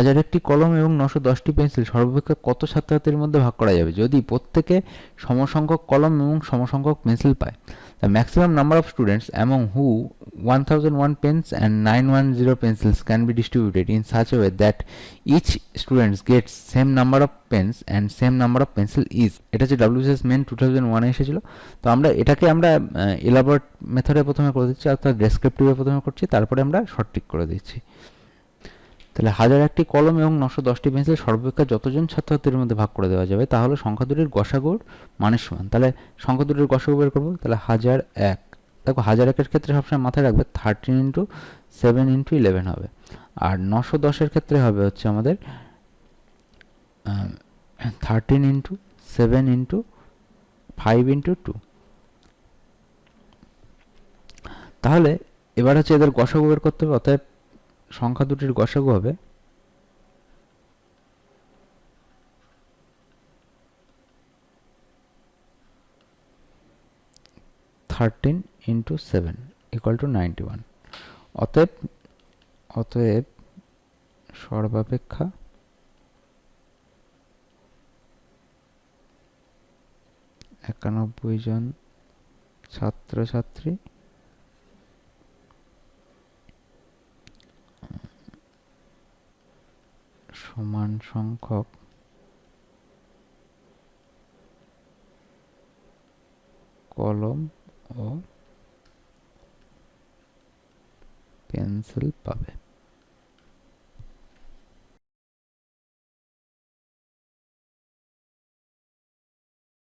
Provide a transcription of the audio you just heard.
হাজার একটি কলম এবং নশো দশটি পেন্সিল সর্বাপেক্ষা কত ছাত্রছাত্রীর মধ্যে ভাগ করা যাবে? যদি প্রত্যেকে সমসংখ্যক কলম এবং সমসংখ্যক পেন্সিল পায় the maximum number of students among who one thousand one pens and nine one zero pencils can be distributed in such way that each students gets same number of pens and same number of pencil is এটা হচ্ছে WCS main two thousand ওয়ানে এসেছিল। তো আমরা এটাকে আমরা elaborate মেথডে প্রথমে করে দিচ্ছি, অর্থাৎ ডেসক্রিপটিভে প্রথমে করছি, তারপরে আমরা সঠিক করে দিচ্ছি। তাহলে হাজার একটি কলম এবং নশো দশটি পেন্সিল সর্বাপেক্ষা যতজন ছাত্রছাত্রীর মধ্যে ভাগ করে দেওয়া যাবে, তাহলে সংখ্যা দুটির গসাগুর মানের সমান। তাহলে সংখ্যা দুটির গসাগু বের করব, তাহলে হাজার এক। দেখো হাজার একের ক্ষেত্রে সবসময় মাথায় রাখবে thirteen into seven into eleven হবে। আর নশো দশের ক্ষেত্রে হবে হচ্ছে আমাদের thirteen into seven into five into two তাহলে এবার হচ্ছে এদের গসাগু বের করতে হবে, অতএব সংখ্যা দুটির গসাগু হবে। Thirteen into seven equal to ninety one অতএব অতএব সর্বাপেক্ষা একানব্বই জন ছাত্রছাত্রী সমান সংখ্যক। কলম ও পেন্সিল পাবে।